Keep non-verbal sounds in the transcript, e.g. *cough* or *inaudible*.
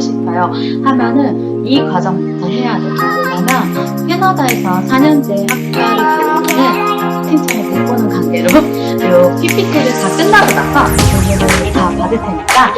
싶어요. 하면은 이 과정부터 해야 돼요. 왜냐면 캐나다에서 4년제 학과를 들으면은 칭찬을 듣고는 관계로 *laughs* 요 PPT를 다 끝나고 나서 교육을 다 받을 테니까